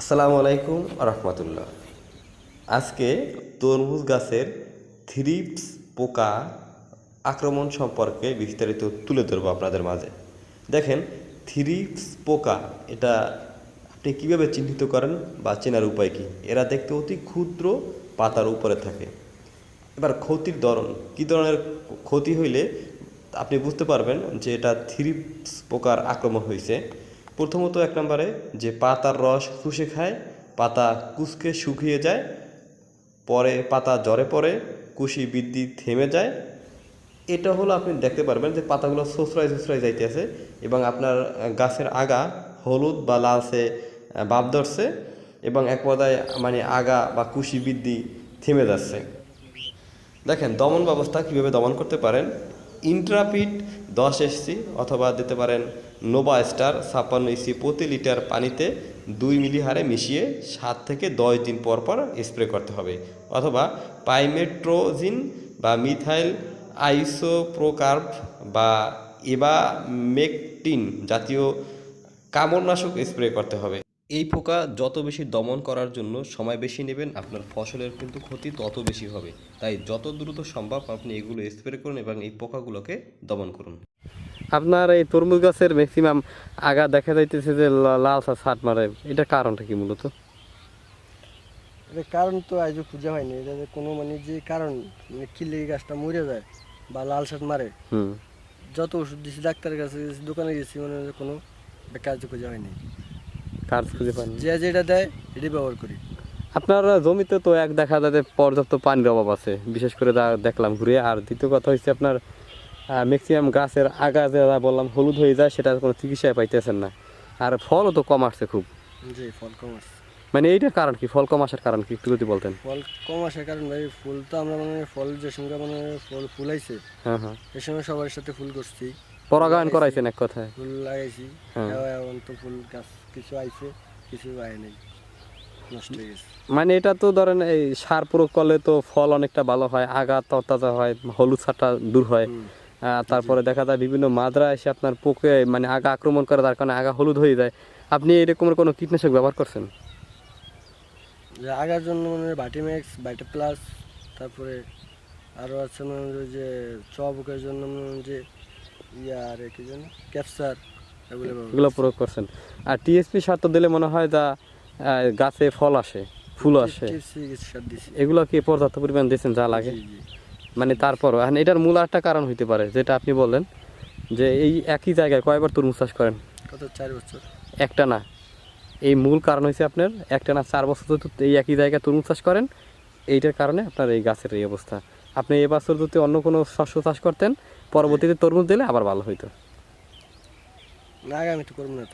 আসসালামু আলাইকুম রহমতুল্লাহ। আজকে তরমুজ গাছের থ্রিপস পোকা আক্রমণ সম্পর্কে বিস্তারিত তুলে ধরবো আপনাদের মাঝে। দেখেন, থ্রিপস পোকা, এটা আপনি কীভাবে চিহ্নিত করেন বা চেনার উপায় কী? এরা দেখতে অতি ক্ষুদ্র পাতার উপরে থাকে। এবার ক্ষতির ধরন, কী ধরনের ক্ষতি হইলে আপনি বুঝতে পারবেন যে এটা থ্রিপস পোকার আক্রমণ হয়েছে প্রথমত এক নম্বরে যে পাতার রস শুষে খায় পাতা কুচকে শুকিয়ে যায় পরে পাতা জ্বরে পড়ে কুশি বৃদ্ধি থেমে যায়। এটা হলো আপনি দেখতে পারবেন যে পাতাগুলো সোসরাই সোসরাই যাইতেছে এবং আপনার গাছের আগা হলুদ বা আহ, ভাব ধরছে এবং এক পর্যায়ে মানে আগা বা কুশি বৃদ্ধি থেমে যাচ্ছে। দেখেন দমন ব্যবস্থা কীভাবে দমন করতে পারেন? ইন্ট্রাপিট দশ এসসি অথবা দিতে পারেন নোভা স্টার ছাপ্পান্ন ইসি প্রতি লিটার পানিতে দুই মিলি হারে মিশিয়ে সাত থেকে দশ দিন পর পর স্প্রে করতে হবে। অথবা পাইমেট্রোজিন বা মিথাইল আইসোপ্রোকার্ভ বা এবামেকটিন জাতীয় কামড়নাশক স্প্রে করতে হবে। এই পোকা যত বেশি দমন করার জন্য সময় বেশি নেবেন আপনার ফসলের কিন্তু ক্ষতি তত বেশি হবে। তাই যত দ্রুত সম্ভব আপনি এগুলো স্প্রে করুন এবং এই পোকাগুলোকে দমন করুন। আপনার এই তরমুজ গাছের ম্যাক্সিমাম আগা দেখা যাইতেছে যে লা- লাল ছাট মারে। এটা কারণটা কি মূলত? কারণ তো আজও খুঁজে হয়নি। এটা যে কোনো মানে যে কারণ মানে কি গাছটা মরে যায় বা লাল শাক মারে। হুম। যত ওষুধ দিছি ডাক্তারের কাছে দোকানে গেছি মানে কোনো কাজ খুঁজে হয়নি। কাজ খুঁজে পান যে যেটা দেয় এটাই ব্যবহার করি। আপনার জমিতে তো এক দেখা যায় যে পর্যাপ্ত পানির অভাব আছে। বিশেষ করে যা দেখলাম ঘুরে। আর দ্বিতীয় কথা হচ্ছে আপনার ম্যাক্সিমাম গাছের আগা যা বললাম হলুদ হয়ে যায় সেটা কোনো চিকিৎসায় পাইতেছেন না। আর ফলও তো কম আসছে খুব। যে ফল কম আসছে। মানে এইটার কারণ কি? ফল কম আসার কারণ কি? একটু যদি বলতেন। ফল কম আসার কারণ ভাই ফুল তো আমরা মানে ফল যে সঙ্গে মানে ফল ফুলাইছে হ্যাঁ হ্যাঁ। এ সময় সবার সাথে ফুল করছি। পরাগায়ন করাইছেন এক কথায়? ফুল লাগাইছি। হ্যাঁ। এখন তো ফুল গাছ কিছু আইছে কিছু আয় নাই। নষ্ট হয়ে গেছে। মানে এটা তো ধরেন এই সার প্রয়োগ করলে তো ফল অনেকটা ভালো হয় আগা তরতাজা হয় হলুদ সারটা দূর হয়। আহ, তারপরে দেখা যায় বিভিন্ন মাদ্রা এসে আপনার পোকে মানে আগা আক্রমণ করে তার কারণে আগা হলুদ হয়ে যায়। আপনি এরকমের কোনো কীটনাশক ব্যবহার করছেন? যে আগার জন্য মানে বাটিম্যাক্স বাটি প্লাস তারপরে আরও আছে মানে যে চবকের জন্য মানে যে কি যেন ক্যাপসার এগুলো প্রয়োগ করছেন। আর টিএসপি সার তো দিলে মনে হয় যা গাছে ফল আসে ফুল আসে। এগুলো কি পর্যাপ্ত পরিমাণ দিয়েছেন যা লাগে। মানে এখন এটার মূল একটা কারণ হইতে পারে যেটা আপনি বললেন যে এই একই জায়গায় কয়বার তরমুজ চাষ করেন? কত? চার বছর। একটা না। এই মূল কারণ হচ্ছে আপনার একটা না চার বছর এই একই জায়গায় তরমুজ চাষ করেন এইটার কারণে আপনার এই গাছের এই অবস্থা। আপনি এবছর যদি অন্য কোনো শস্য চাষ করতেন, পরবর্তীতে তরমুজ দিলে আবার ভালো হইতো। না আমি তো করব না